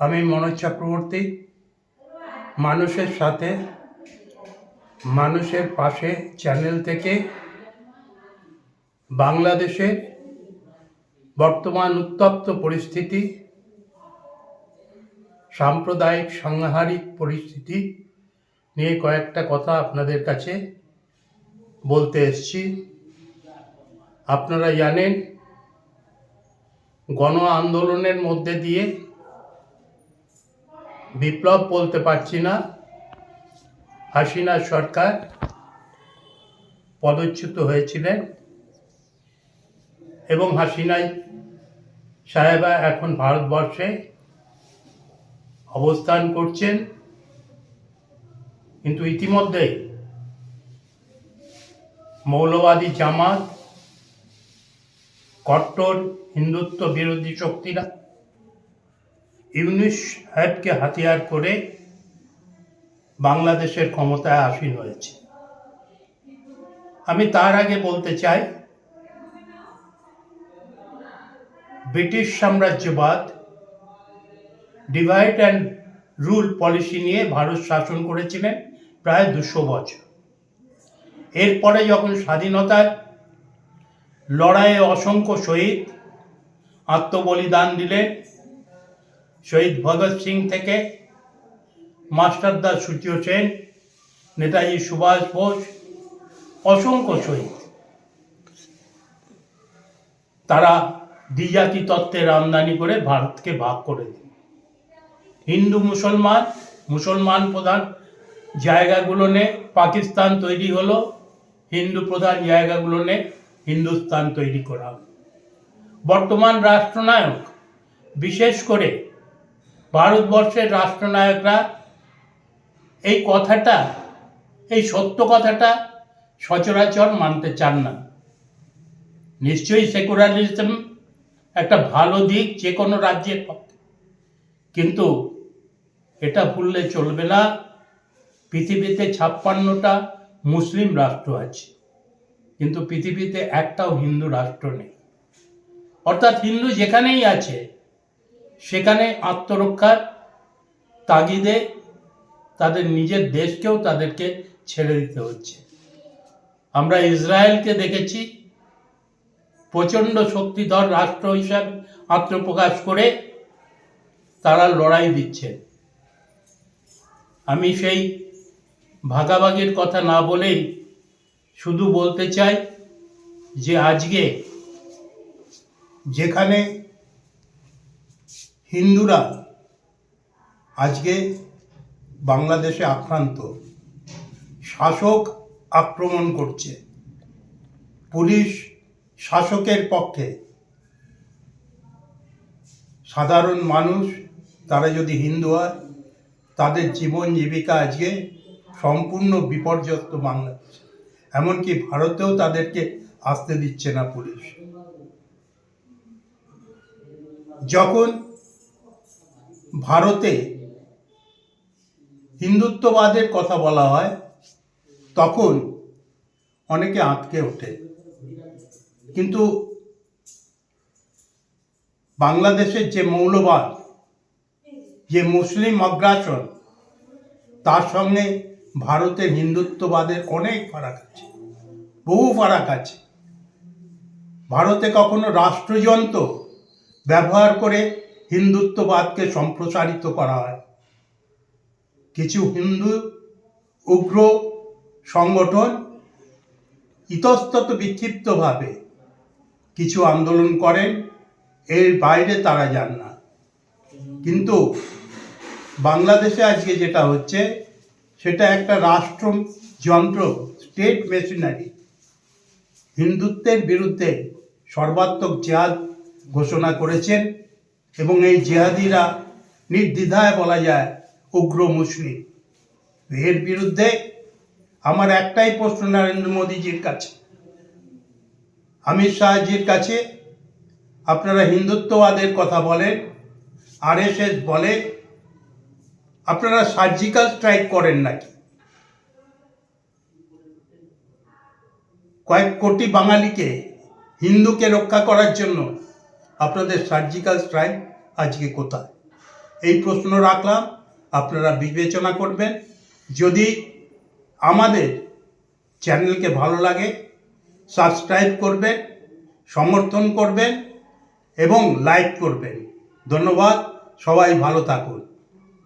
আমি মনোজ চক্রবর্তী, মানুষের সাথে, মানুষের পাশে চ্যানেল থেকে বাংলাদেশের বর্তমান উত্তপ্ত পরিস্থিতি, সাম্প্রদায়িক সাংহারিক পরিস্থিতি নিয়ে কয়েকটা কথা আপনাদের কাছে বলতে এসছি। আপনারা জানেন, গণ আন্দোলনের মধ্যে দিয়ে বিপ্লব বলতে পারছি না। হাসিনা সরকার পদচ্যুত হয়েছিলেন এবং হাসিনাই সাহেবা এখন ভারতবর্ষে অবস্থান করছেন। কিন্তু ইতিমধ্যে মৌলবাদী জামাত, কট্টর হিন্দুত্ব বিরোধী শক্তিরা ইউনিস সাহেবকে হাতিয়ার করে বাংলাদেশের ক্ষমতায় আসীন হয়েছে। আমি তার আগে বলতে চাই, ব্রিটিশ সাম্রাজ্যবাদ ডিভাইড অ্যান্ড রুল পলিসি নিয়ে ভারত শাসন করেছিলেন প্রায় দুশো বছর। এরপরে যখন স্বাধীনতার লড়াইয়ে অসংখ্য শহীদ আত্মবলিদান দিলেন শহীদ ভগৎ সিং থেকে মাস্টারদা সূর্য সেন, নেতাজি সুভাষ বোস, অসংখ্য শহীদ। তারা দ্বিজাতি তত্ত্বের আমদানি করে ভারতকে ভাগ করে দিল হিন্দু মুসলমান মুসলমান প্রধান জায়গাগুলো নে পাকিস্তান তৈরি হলো, হিন্দু প্রধান জায়গাগুলো নে হিন্দুস্তান তৈরি করা। বর্তমান রাষ্ট্রনায়ক বিশেষ করে ভারতবর্ষের রাষ্ট্রনায়করা এই কথাটা, এই সত্য কথাটা সচরাচর মানতে চান না। নিশ্চয়ই সেকুলারিজম একটা ভালো দিক যে কোনো রাজ্যের পক্ষে। কিন্তু এটা ভুললে চলবে না। পৃথিবীতে ছাপ্পান্নটা মুসলিম রাষ্ট্র আছে। কিন্তু পৃথিবীতে একটাও হিন্দু রাষ্ট্র নেই। অর্থাৎ হিন্দু যেখানেই আছে সেখানে আত্মরক্ষার তাগিদে তাদের নিজের দেশকেও তাদেরকে ছেড়ে দিতে হচ্ছে। আমরা ইসরায়েলকে দেখেছি প্রচণ্ড শক্তিধর রাষ্ট্র হিসাবে আত্মপ্রকাশ করে তারা লড়াই দিচ্ছে। আমি সেই ভাগাভাগির কথা না বলেই শুধু বলতে চাই যে আজকে যেখানে হিন্দুরা আজকে বাংলাদেশে আক্রান্ত, শাসক আক্রমণ করছে। পুলিশ শাসকের পক্ষে। সাধারণ মানুষ, তারা যদি হিন্দু হয়, তাদের জীবন জীবিকা আজকে সম্পূর্ণ বিপর্যস্ত বাংলাদেশ। এমনকি ভারতেও তাদেরকে আসতে দিচ্ছে না পুলিশ। যখন ভারতে হিন্দুত্ববাদের কথা বলা হয়, তখন অনেকে আঁতকে ওঠে। কিন্তু বাংলাদেশের যে মৌলবাদ, যে মুসলিম অগ্রাসন, তার সঙ্গে ভারতের হিন্দুত্ববাদের অনেক ফারাক আছে, বহু ফারাক আছে। ভারতে কখনো রাষ্ট্রযন্ত্র ব্যবহার করে হিন্দুত্ববাদকে সম্প্রসারিত করা হয়। কিছু হিন্দু উগ্র সংগঠন ইতস্তত বিক্ষিপ্তভাবে কিছু আন্দোলন করেন, এর বাইরে তারা যান না। কিন্তু বাংলাদেশে আজকে যেটা হচ্ছে, সেটা একটা রাষ্ট্র যন্ত্র স্টেট মেশিনারি হিন্দুত্বের বিরুদ্ধে সর্বাত্মক জেহাদ ঘোষণা করেছেন এবং এই জেহাদিরা নির্দ্বিধায় বলা যায় উগ্র মুসলিম। এর বিরুদ্ধে আমার একটাই প্রশ্ন নরেন্দ্র মোদীজির কাছে। অমিত শাহজির কাছে আপনারা হিন্দুত্ববাদের কথা বলেন, আরএসএস বলে, আপনারা সার্জিক্যাল স্ট্রাইক করেন নাকি? কয়েক কোটি বাঙালিকে হিন্দুকে রক্ষা করার জন্য আপনাদের সার্জিক্যাল স্ট্রাইক আজকে কোথায়? এই প্রশ্ন রাখলাম, আপনারা বিবেচনা করবেন। যদি আমাদের চ্যানেলকে ভালো লাগে সাবস্ক্রাইব করবেন, সমর্থন করবেন এবং লাইক করবেন। ধন্যবাদ, সবাই ভালো থাকুন।